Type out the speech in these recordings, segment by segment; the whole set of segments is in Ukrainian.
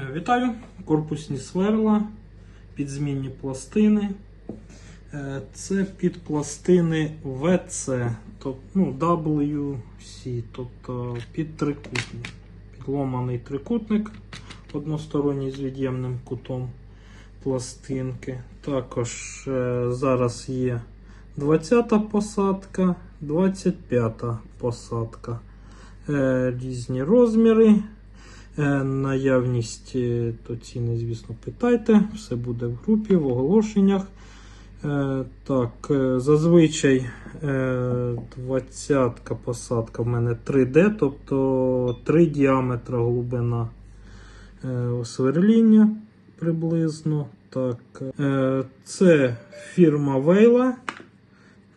Е, Вітаю! Корпусні сверла, підзмінні пластини. Е, Це під пластини тобто ну, WC, тобто під трикутник. Підломаний трикутник односторонній з від'ємним кутом пластинки. Також е, зараз є 20-та посадка, 25-та посадка. Різні розміри. Е, Наявність е, то ціни, звісно, питайте. Все буде в групі, в оголошеннях. Е, Так, зазвичай 20-ка посадка в мене 3D, тобто 3 діаметра глибина е, сверління приблизно. Так, це фірма Вейла.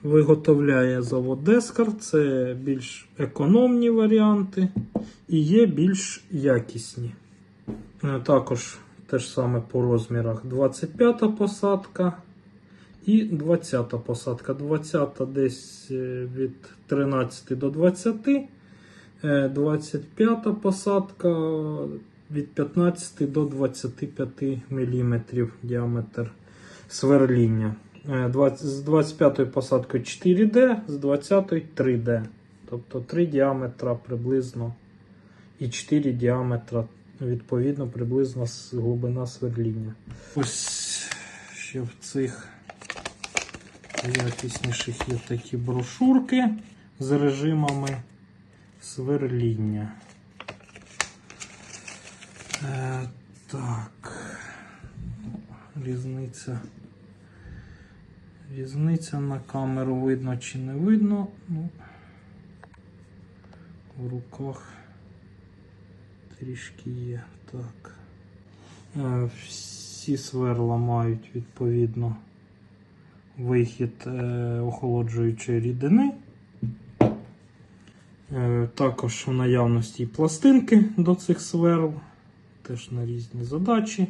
Виготовляє завод Дескар. Це більш економні варіанти і є більш якісні. Е, Також те ж саме по розмірах 25-та посадка і 20-та посадка. 20-та десь е, від 13 до 20, е, 25-та посадка від 15 до 25 мм діаметр сверління. Е, 20 З 25-ї посадкою 4D, з 20-ї 3D. Тобто 3 діаметра приблизно і 4 діаметра, відповідно, приблизно с- глибина сверління. Ось ще в цих якісніших є такі брошурки з режимами сверління. Е, так. Різниця. Різниця на камеру видно чи не видно. Ну, в руках трішки є. Так. Е, Всі сверла мають відповідно вихід е, охолоджуючої рідини. Е, Також в наявності і пластинки до цих сверл, теж на різні задачі.